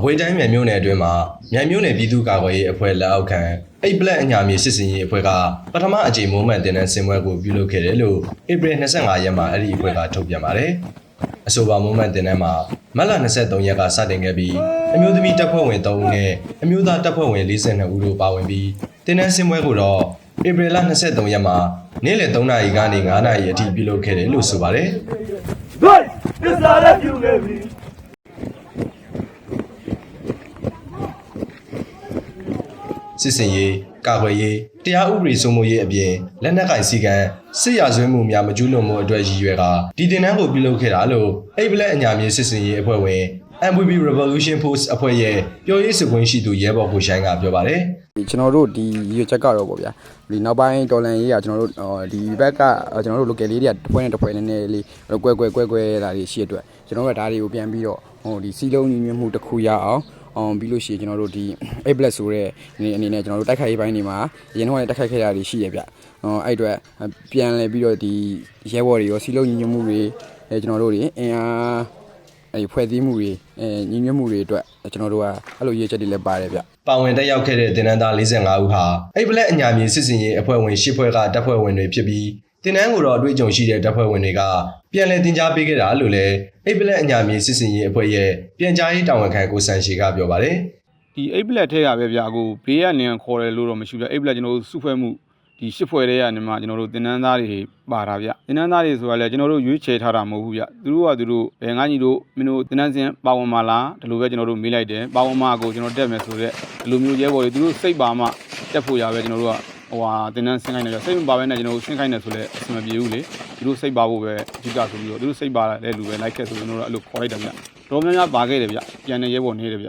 မကွေးတိုင်းမြန်မြို့နယ်အတွင်းမှာမြန်မြို့နယ်ပြည်သူ့ကာကွယ်ရေးအဖွဲ့လက်အောက်ခံအိတ်ပလက်အညာမြေစစ်စင်ရေးအဖွဲ့ကပထမအကြိမ်မိုးမှန်တင်တဲ့ဆင်ပွဲကိုပြုလုပ်ခဲ့တယ်လို့ဧပြီ25ရက်မှာအဲ့ဒီအဖွဲ့ကထုတ်ပြန်ပါတယ်။အဆိုပါမိုးမှန်တင်တဲ့မှာမတ်လ23ရက်ကစတင်ခဲ့ပြီးအမျိုးသမီးတပ်ဖွဲ့ဝင်3ဦးနဲ့အမျိုးသားတပ်ဖွဲ့ဝင်42ဦးတို့ပါဝင်ပြီးတင်တဲ့ဆင်ပွဲကိုတော့ဧပြီလ23ရက်မှာနေ့လယ်3နာရီကနေ9နာရီအထိပြုလုပ်ခဲ့တယ်လို့ဆိုပါတယ်။ Right! This is how that စစ်စင်ရေးကာကွယ်ရေးတရားဥပဒေစိုးမိုးရေးအပြင်လက်နက်ကင်စီကံစစ်ရာဇဝဲမှုများမကျူးလွန်မှုအတွက်ရည်ရွယ်ကဒီတင်နန်းကိုပြုလုပ်ခဲ့တာလို့အိပ်ပလက်အညာမြေစစ်စင်ရေးအဖွဲ့ဝင် MVP Revolution Force အဖွဲ့ရဲ့ပြောရေးဆိုခွင့်ရှိသူရဲဘော်ကိုရှိုင်းကပြောပါတယ်ဒီကျွန်တော်တို့ဒီရွေချက်ကတော့ပေါ့ဗျာဒီနောက်ပိုင်းတော်လန်ရေးကကျွန်တော်တို့အော်ဒီဘက်ကအော်ကျွန်တော်တို့ local လေးတွေကတစ်ဖွဲနဲ့တစ်ဖွဲနည်းနည်းလေးကွဲကွဲကွဲကွဲတာတွေရှိရတဲ့အတွက်ကျွန်တော်တို့ကဒါတွေကိုပြန်ပြီးတော့ဟိုဒီစီလုံးညီညွတ်မှုတစ်ခုရအောင် အောင်ပြီးလို့ရှိရင်ကျွန်တော်တို့ဒီ A+ ဆိုတဲ့အနေအနေနဲ့ကျွန်တော်တို့တိုက်ခိုက်ရေးပိုင်းတွေမှာအရင်တော့လည်းတိုက်ခိုက်ခဲ့တာတွေရှိရဗျဟောအဲ့အတွက်ပြန်လဲပြီးတော့ဒီရဲဘော်တွေရောစီလုံးညီညွတ်မှုတွေအဲကျွန်တော်တို့တွေအင်အားအဲဖွဲ့စည်းမှုတွေအဲညီညွတ်မှုတွေအတွက်ကျွန်တော်တို့ကအဲ့လိုရေးချက်တွေလည်းပါတယ်ဗျပါဝင်တက်ရောက်ခဲ့တဲ့တင်နန်းသား45ဦးဟာအိပ်ပလက်အညာမြေစစ်စင်ရေးအဖွဲ့ဝင်10ဖွဲ့ကတပ်ဖွဲ့ဝင်တွေဖြစ်ပြီး တင်နန်းကိုတော့အတွေ့အကြုံရှိတဲ့တပ်ဖွဲ့ဝင်တွေကပြန်လည်တင် जा ပေးခဲ့တာလို့လည်းအိပ်ပလက်အညာမြေစစ်စင်ရေးအဖွဲ့ရဲ့ပြန်ကြားရေးတာဝန်ခံကိုဆန်ရှီကပြောပါတယ်။ဒီအိပ်ပလက်ထဲကပဲဗျာကိုဘေးကနေခေါ်တယ်လို့တော့မရှိဘူး။အိပ်ပလက်ကျွန်တော်တို့စုဖွဲ့မှုဒီရှစ်ဖွဲ့တဲ့ကနေမှကျွန်တော်တို့တင်နန်းသားတွေပါတာဗျ။တင်နန်းသားတွေဆိုတာလည်းကျွန်တော်တို့ရွေးချယ်ထားတာမဟုတ်ဘူးဗျ။သူတို့ကသူတို့ဘယ်ငါကြီးတို့မင်းတို့တင်နန်းစင်ပါဝင်ပါလားဒီလိုပဲကျွန်တော်တို့မေးလိုက်တယ်။ပါဝင်မှာကိုကျွန်တော်တက်မယ်ဆိုတော့ဒီလိုမျိုးရဲဘော်တွေသူတို့စိတ်ပါမှတက်ဖို့ရပဲကျွန်တော်တို့က ဟိုဟာတင်နန်းဆင်းခိုင်းတယ်ဗျစိတ်မပါဘဲနဲ့ကျွန်တော်တို့ဆင်းခိုင်းတယ်ဆိုလဲအဆင်မပြေဘူးလေသူတို့စိတ်ပါဖို့ပဲအဓိကဆိုပြီးတော့သူတို့စိတ်ပါတဲ့လူပဲလိုက်ခဲ့ဆိုကျွန်တော်တို့အဲ့လိုခေါ်လိုက်တယ်ဗျတော်များများပါခဲ့တယ်ဗျပြန်နေရဲဘော်နေတယ်ဗျ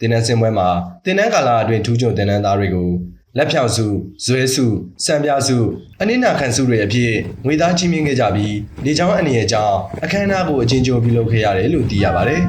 တင်နန်းစင်ပွဲမှာတင်နန်းကာလာအတွင်းထူးချွန်တင်နန်းသားတွေကိုလက်ဖြောင်စုဇွဲစုစံပြစုအနည်းနာခံစုတွေအဖြစ်ငွေသားချင်းမြင့်ခဲ့ကြပြီးလေချောင်းအနေရဲ့အကြောင်းအခမ်းအနားကိုအချင်းချင်းပြုလုပ်ခဲ့ရတယ်လို့သိရပါတယ်။